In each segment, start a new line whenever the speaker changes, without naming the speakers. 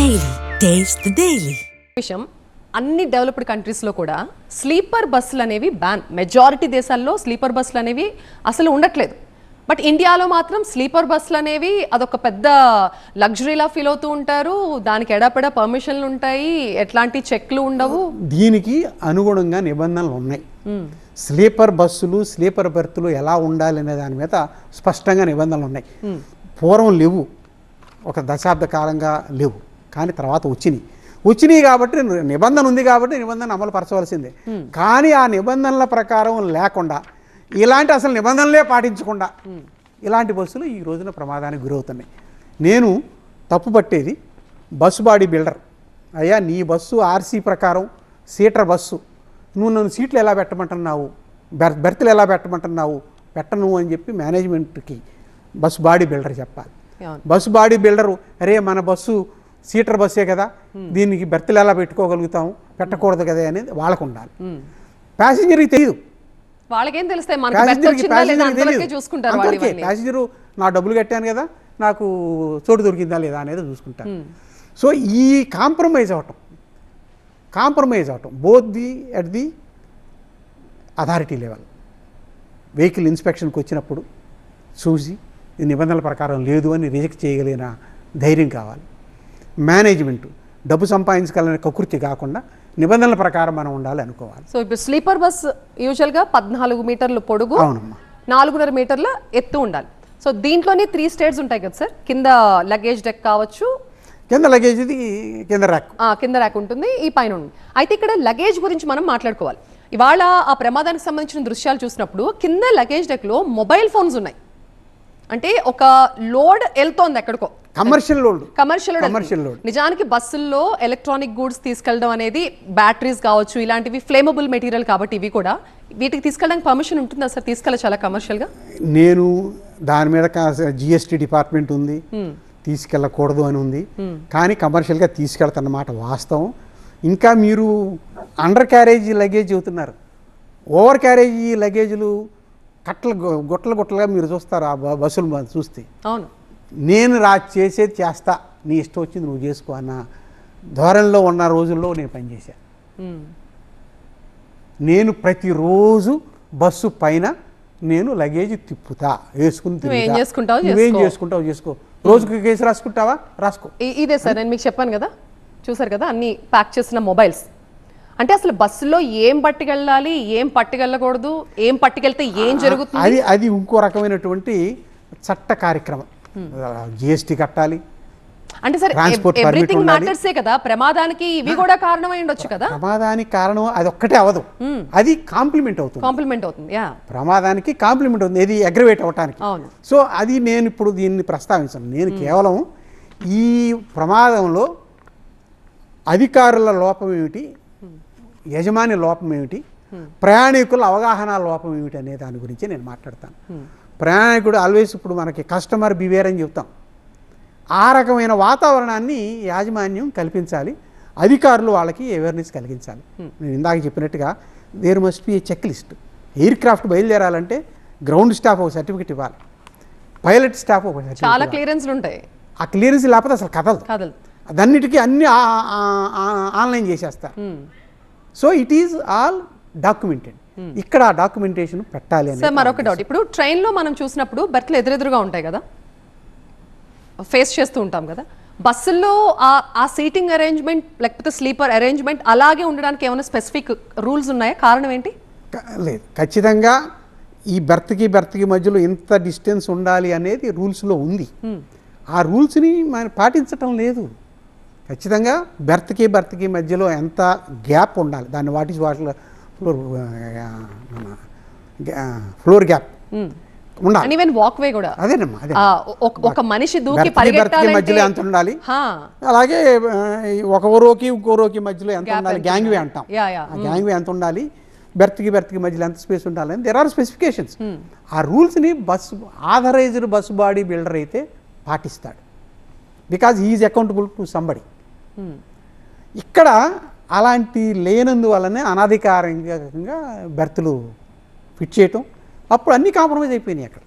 Taste the Daily.
విషయం అన్ని developed కంట్రీస్లో కూడా స్లీపర్ బస్సులు అనేవి బ్యాన్ మెజారిటీ దేశాల్లో స్లీపర్ బస్సులు అనేవి అసలు ఉండట్లేదు. బట్ ఇండియాలో మాత్రం స్లీపర్ బస్సులు అనేవి అదొక పెద్ద లగ్జరీలా ఫీల్ అవుతూ ఉంటారు. దానికి ఎడపెడ పర్మిషన్లు ఉంటాయి. ఎట్లాంటి చెక్లు ఉండవు.
దీనికి అనుగుణంగా నిబంధనలు ఉన్నాయి. స్లీపర్ బస్సులు స్లీపర్ బెర్తులు ఎలా ఉండాలి అనే దాని మీద స్పష్టంగా నిబంధనలు ఉన్నాయి. పూర్వం లేవు. ఒక దశాబ్ద కాలంగా లేవు. కానీ తర్వాత వచ్చినాయి. వచ్చినాయి కాబట్టి నిబంధన ఉంది కాబట్టి నిబంధన అమలు పరచవలసిందే. కానీ ఆ నిబంధనల ప్రకారం లేకుండా ఇలాంటి అసలు నిబంధనలే పాటించకుండా ఇలాంటి బస్సులు ఈ రోజున ప్రమాదానికి గురవుతున్నాయి. నేను తప్పు పట్టేది బస్సు బాడీ బిల్డర్. అయ్యా నీ బస్సు ఆర్సీ ప్రకారం సీటర్ బస్సు. నువ్వు నన్ను సీట్లు ఎలా పెట్టమంటున్నావు? బెర్ బెర్త్లు ఎలా పెట్టమంటున్నావు? పెట్టను అని చెప్పి మేనేజ్మెంట్కి బస్సు బాడీ బిల్డర్ చెప్పాలి. బస్సు బాడీ బిల్డరు అరే మన బస్సు సీటర్ బస్సే కదా. దీనికి బెర్త్లు ఎలా పెట్టుకోగలుగుతాము? పెట్టకూడదు కదా అనేది వాళ్ళకు ఉండాలి ప్యాసింజర్కి తెలియదు
వాళ్ళకేం తెలుస్తాయి?
ప్యాసింజరు నా డబ్బులు కట్టాను కదా నాకు చోటు దొరికిందా లేదా అనేది చూసుకుంటారు. సో ఈ కాంప్రమైజ్ అవటం కాంప్రమైజ్ అవటం both the at the authority level vehicle ఇన్స్పెక్షన్కి వచ్చినప్పుడు చూసి నిబంధనల ప్రకారం లేదు అని రిజెక్ట్ చేయగలిగిన ధైర్యం కావాలి. మేనేజ్మెంట్ డబ్బు సంపాదించగలిగిన కకృతి కాకుండా నిబంధనల ప్రకారం మనం ఉండాలి అనుకోవాలి.
సో ఇప్పుడు స్లీపర్ బస్ యూజువల్గా పద్నాలుగు మీటర్లు పొడుగు
అవునమ్మా.
నాలుగున్నర మీటర్ల ఎత్తు ఉండాలి. సో దీంట్లోనే త్రీ స్టేట్స్ ఉంటాయి కదా సార్. కింద లగేజ్ డెక్ కావచ్చు.
కింద లగేజ్ ఇది కింద ర్యాక్
కింద ర్యాక్ ఉంటుంది ఈ పైన ఉంది అయితే ఇక్కడ లగేజ్ గురించి మనం మాట్లాడుకోవాలి. ఇవాళ ఆ ప్రమాదానికి సంబంధించిన దృశ్యాలు చూసినప్పుడు కింద లగేజ్ డెక్లో మొబైల్ ఫోన్స్ ఉన్నాయి. అంటే ఒక లోడ్ వెళ్తోంది ఎక్కడికో.
Commercial load.
Commercial
Commercial load.
నిజానికి బస్సుల్లో ఎలక్ట్రానిక్ గూడ్స్ తీసుకెళ్ళడం అనేది బ్యాటరీస్ కావచ్చు ఇలాంటివి ఫ్లేమబుల్ మెటీరియల్ కాబట్టి ఇవి కూడా. వీటికి తీసుకెళ్ళడానికి పర్మిషన్ ఉంటుందా సార్? తీసుకెళ్ళ చాలా కమర్షియల్గా?
నేను దాని మీద జిఎస్టీ డిపార్ట్మెంట్ ఉంది. తీసుకెళ్ళకూడదు అని ఉంది. కానీ కమర్షియల్గా తీసుకెళ్తున్నమాట వాస్తవం. ఇంకా మీరు అండర్ క్యారేజీ లగేజ్ చెబుతున్నారు. ఓవర్ క్యారేజీ లగేజ్లు కట్టలు గుట్టలు గుట్టలుగా మీరు చూస్తారు ఆ బస్సులు చూస్తే.
అవును.
నేను రా చేసేది చేస్తా. నీ ఇష్టం వచ్చింది నువ్వు చేసుకో అన్న ధోరణిలో ఉన్న రోజుల్లో నేను పనిచేశాను. నేను ప్రతిరోజు బస్సు పైన నేను లగేజ్ తిప్పుతా వేసుకుని
నువ్వేం. చేసుకుంటావో
నువ్వేం
చేసుకో.
చేసుకుంటావు చేసుకో. రోజుకి కేసు రాసుకుంటావా? రాసుకో.
ఇదే సార్ నేను మీకు చెప్పాను కదా? చూసారు కదా? అన్ని ప్యాక్ చేసిన మొబైల్స్. అంటే అసలు బస్సులో ఏం పట్టుకెళ్ళాలి ఏం పట్టుకెళ్ళకూడదు ఏం పట్టుకెళ్తే ఏం జరుగుతుంది?
అది అది ఇంకో రకమైనటువంటి చట్ట కార్యక్రమం. జిఎస్టీ కట్టాలి
అంటే సార్ ఎవ్రీథింగ్. మ్యాటర్సే కదా? ప్రమాదానికి ఇవి కూడా కారణమై ఉండొచ్చు కదా?
ప్రమాదానికి కారణం అది ఒక్కటే అవదు అది కాంప్లిమెంట్ అవుతుంది.
కాంప్లిమెంట్ అవుతుంది యా.
ప్రమాదానికి కాంప్లిమెంట్ అవుతుంది ఇది అగ్రవేట్ అవ్వటానికి.
అవును.
సో అది నేను ఇప్పుడు దీన్ని ప్రస్తావించను. నేను కేవలం ఈ ప్రమాదంలో అధికారుల లోపం ఏమిటి? యజమాని లోపం ఏమిటి? ప్రయాణికుల అవగాహన లోపం ఏమిటి అనే దాని గురించి నేను మాట్లాడతాను. ప్రయాణికుడు ఆల్వేస్ ఇప్పుడు మనకి కస్టమర్ బివేర్ అని చెప్తాం ఆ రకమైన వాతావరణాన్ని యాజమాన్యం కల్పించాలి. అధికారులు వాళ్ళకి అవేర్నెస్ కలిగించాలి. నేను ఇందాక చెప్పినట్టుగా there must be a checklist aircraft బయలుదేరాలంటే ground staff ఒక సర్టిఫికెట్ ఇవ్వాలి. పైలట్ స్టాఫ్ ఒక
చాలా. క్లియరెన్స్లు ఉంటాయి.
ఆ క్లియరెన్స్ లేకపోతే అసలు కదలదు.
కదలు
అదన్నిటికీ అన్ని ఆన్లైన్ చేసేస్తారు. So it is all documented. ఇక్కడ ఆ డాక్యుమెంటేషన్ పెట్టాలి
సార్ మరొక డౌట్ ఇప్పుడు ట్రైన్లో మనం చూసినప్పుడు బెర్త్లు ఎదురెదురుగా ఉంటాయి కదా? ఫేస్ చేస్తూ ఉంటాం కదా? బస్సుల్లో ఆ సీటింగ్ అరేంజ్మెంట్ లేకపోతే స్లీపర్ అరేంజ్మెంట్ అలాగే ఉండడానికి ఏమైనా స్పెసిఫిక్ రూల్స్ ఉన్నాయా? కారణం ఏంటి?
లేదు. ఖచ్చితంగా ఈ బెర్త్కి బెర్త్కి మధ్యలో ఇంత డిస్టెన్స్ ఉండాలి అనేది రూల్స్లో ఉంది. ఆ రూల్స్ని మనం పాటించటం లేదు. ఖచ్చితంగా బెర్త్కి బెర్త్కి మధ్యలో ఎంత గ్యాప్ ఉండాలి. దాన్ని వాటి వాటిలో ఫ్లోర్ ఫ్లోర్ గ్యాప్ ఉండాలి.
అండ్ ఈవెన్ వాక్ వే కూడా.
అదేనమ్మా అదే.
ఆ, ఒక- మనిషి దూకి పరిగెట్టాలంటే
మధ్యలో ఎంత ఉండాలి? అలాగే ఒక రోకి ఇంకో రోకి మధ్యలో ఎంత ఉండాలి? Gangway? అంటాం. ఆ గ్యాంగ్ వే ఎంత ఉండాలి? బెర్త్కి బెర్త్కి మధ్యలో ఎంత స్పేస్ ఉండాలి? అని దెర్ ఆర్ స్పెసిఫికేషన్స్ ఆ రూల్స్ని bus authorized bus body builder అయితే పాటిస్తాడు. Because is accountable to somebody ఇక్కడ అలాంటి లేనందువల్లనే అనధికారికంగా బెర్తులు ఫిట్ చేయటం. అప్పుడు అన్ని కాంప్రమైజ్ అయిపోయినాయి అక్కడ.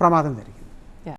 ప్రమాదం జరిగింది.